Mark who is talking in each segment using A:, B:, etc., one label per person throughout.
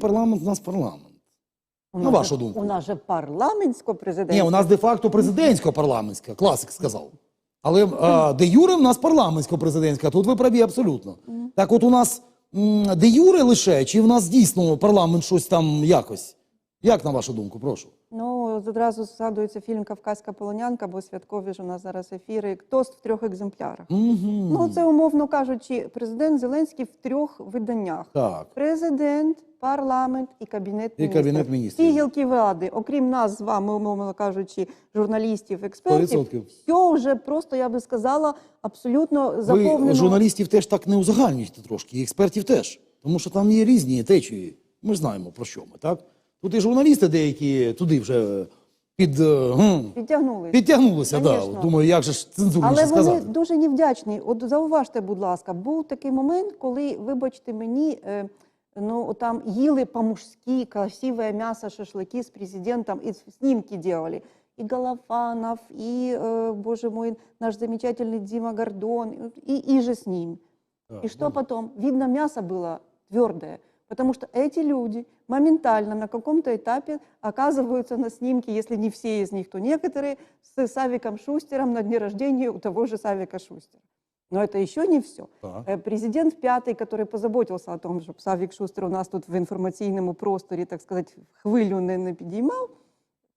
A: парламент, у нас парламент.
B: У
A: На вашу
B: же-
A: думку.
B: У нас же парламентсько-президентська.
A: Ні, у нас де-факто президентсько-парламентська, класик сказав. Але е, де юре в нас парламентсько-президентська, тут ви праві абсолютно. Так от у нас де юре лише, чи в нас дійсно парламент щось там якось? Як на вашу думку, прошу?
B: Ну, одразу згадується фільм Кавказька полонянка, бо святкові ж у нас зараз ефіри. Тост в трьох екземплярах.
A: Угу.
B: Ну, це умовно кажучи, президент Зеленський в трьох виданнях:
A: Так.
B: президент, парламент і кабінет
A: І
B: міністрів.
A: Кабінет Міністрів.
B: Ті гілки влади, окрім нас з вами, умовно кажучи, журналістів, експертів,
A: 100%.
B: все вже просто я би сказала абсолютно
A: Ви
B: заповнено.
A: журналістів теж так не узагальнюєте трошки, і експертів теж. Тому що там є різні течії. Ми ж знаємо про що ми, так? Тут і журналісти деякі туди вже під, е, гм,
B: Підтягнули.
A: підтягнулися. Да. Думаю, як же ж цензурніше
B: Але вони
A: сказати.
B: дуже невдячні. От зауважте, будь ласка, був такий момент, коли, вибачте мені, е, ну там їли по-мужськи красиве м'ясо, шашлики з президентом, і знімки делали. И Голованов, и, э, боже мой, наш замечательный Дима Гордон, и, и же с ним.
A: Так,
B: И что
A: да.
B: потом? Видно, мясо было твердое, потому что эти люди моментально на каком-то этапе оказываются на снимке, если не все из них, то некоторые, с Савиком Шустером на дне рождения у того же Савика Шустера. Но это еще не все.
A: Так.
B: Э, Президент пятый, который позаботился о том, чтобы Савик Шустер у нас тут в інформаційному просторі, так сказати, хвилю не, не підіймав,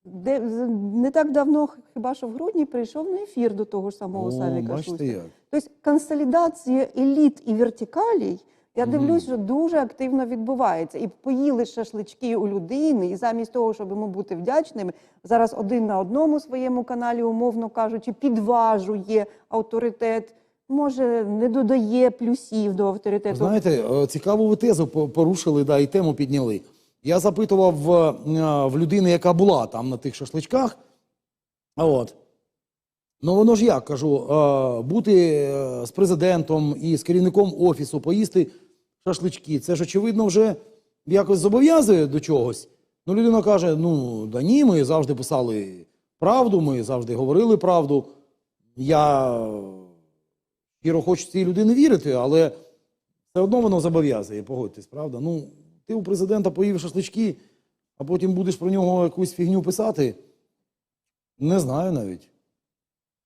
B: де з- не так давно, хіба що в грудні, прийшов на ефір до того ж самого
A: О,
B: Савіка
A: бачите
B: Шустера.
A: як.
B: Тобто консолідація еліт і вертикалей, я дивлюсь, що дуже активно відбувається. І поїли шашлички у людини, і замість того, щоб йому бути вдячними, зараз один на одному своєму каналі, умовно кажучи, підважує авторитет, може не додає плюсів до авторитету.
A: Знаєте, е, цікаву тезу порушили, да, і тему підняли. Я запитував е, в людини, яка була там на тих шашличках. А От. Ну воно ж як кажу, е, бути е, з президентом і з керівником офісу, поїсти шашлички, це ж очевидно вже якось зобов'язує до чогось. Ну, людина каже: ну да ні, ми завжди писали правду, ми завжди говорили правду. Я е, щиро хочу цій людині вірити, але все одно воно зобов'язує, погодьтесь, правда? Ну, ти у президента поїв шашлички, а потім будеш про нього якусь фігню писати. Не знаю навіть.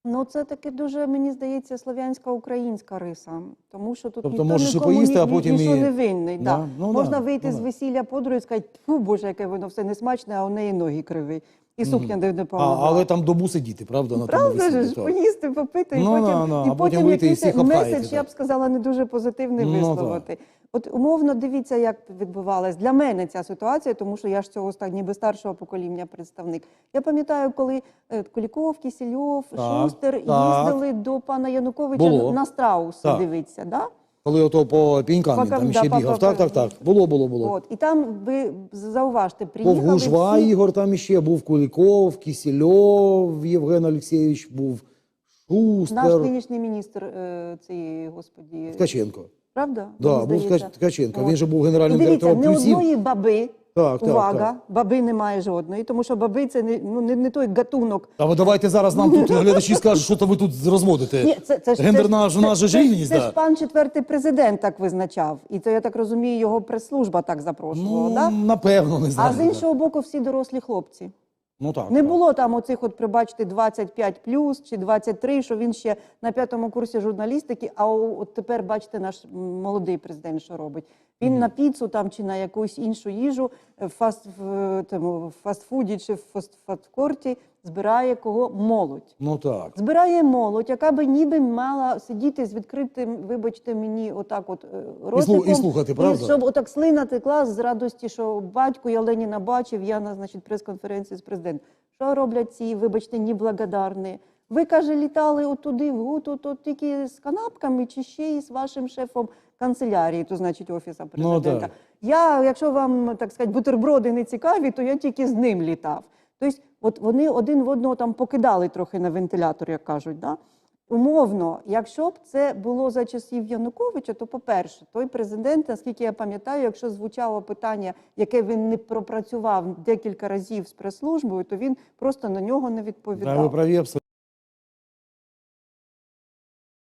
B: Ну, це таки дуже, мені здається, слов'янська українська риса. Тому що тут
A: Тобто
B: ніхто нікому
A: поїсти,
B: ні,
A: а потім
B: нічого
A: і-
B: не винний.
A: Да,
B: Да.
A: ну
B: Можна
A: да,
B: вийти
A: ну
B: з весілля подруги і сказати, фу, боже, яке воно все не смачне, а у неї ноги криві. І сукня не
A: А, але там добу сидіти, правда? На
B: Правда ж, поїсти, попити, і
A: Ну,
B: потім,
A: да, да,
B: і
A: а потім
B: якийсь меседж, я б сказала, не дуже позитивний
A: Ну,
B: висловити. От умовно дивіться, як відбувалась для мене ця ситуація, тому що я ж цього ніби старшого покоління представник. Я пам'ятаю, коли е, Куліков, Кісельов,
A: Так,
B: Шустер
A: так.
B: їздили до пана Януковича
A: Було.
B: на страуси
A: Так.
B: дивитися. Да?
A: Коли ото по пінькам він там
B: да,
A: ще
B: по-
A: бігав.
B: по-
A: Так, так, так. Було, було, було.
B: От. І там ви зауважте, приїхали
A: Був Гужва
B: всі-
A: Ігор там іще, був Куліков, Кісільов, Євген Олексійович, був
B: наш
A: Шустер,
B: нинішній міністр е, цієї, господі,
A: Ткаченко.
B: правда?
A: Да,
B: Мені
A: був
B: здається.
A: Ткач- Ткаченко.
B: От.
A: Він же був
B: І
A: генеральним
B: дивіться,
A: директором
B: не
A: плюсів.
B: одної баби.
A: Так, так,
B: Увага,
A: так.
B: баби немає жодної, тому що баби це не, ну, не, не той гатунок.
A: А ви давайте зараз нам тут глядачі скажуть, що то ви тут розводите.
B: Ні, це, це, ж-
A: Гендерна
B: це,
A: ж нас же ж
B: це, це, це
A: да.
B: ж пан четвертий президент так визначав. І це, я так розумію, його прес-служба так запрошувала.
A: Ну,
B: да?
A: напевно, не знаю.
B: А з іншого боку, всі дорослі хлопці.
A: Ну так.
B: Не
A: так.
B: було там оцих, от, прибачте, 25 плюс чи 23, що він ще на п'ятому курсі журналістики, а от тепер бачите наш молодий президент, що робить. Він на піцу там чи на якусь іншу їжу е, в фаст, в, тому, в фастфуді чи в фаст, фасткорті збирає кого? Молодь.
A: Ну так.
B: Збирає молодь, яка би ніби мала сидіти з відкритим, вибачте мені, отак от е, ротиком.
A: і слухати, правда?
B: щоб отак слина текла з радості, що батьку я Леніна бачив, я на значить, прес-конференції з президентом. Що роблять ці, вибачте, неблагодарні? Ви, каже, літали отуди, в ГУ, то, тільки з канапками чи ще й з вашим шефом канцелярії, то значить офіса президента.
A: Ну, так.
B: Я, якщо вам так сказати, бутерброди не цікаві, то я тільки з ним літав. Тобто, от вони один в одного там покидали трохи на вентилятор, як кажуть. Да? Умовно, якщо б це було за часів Януковича, то по-перше, той президент, наскільки я пам'ятаю, якщо звучало питання, яке він не пропрацював декілька разів з прес-службою, то він просто на нього не
A: Да,
B: відповідав.
A: ви праві абсолютно.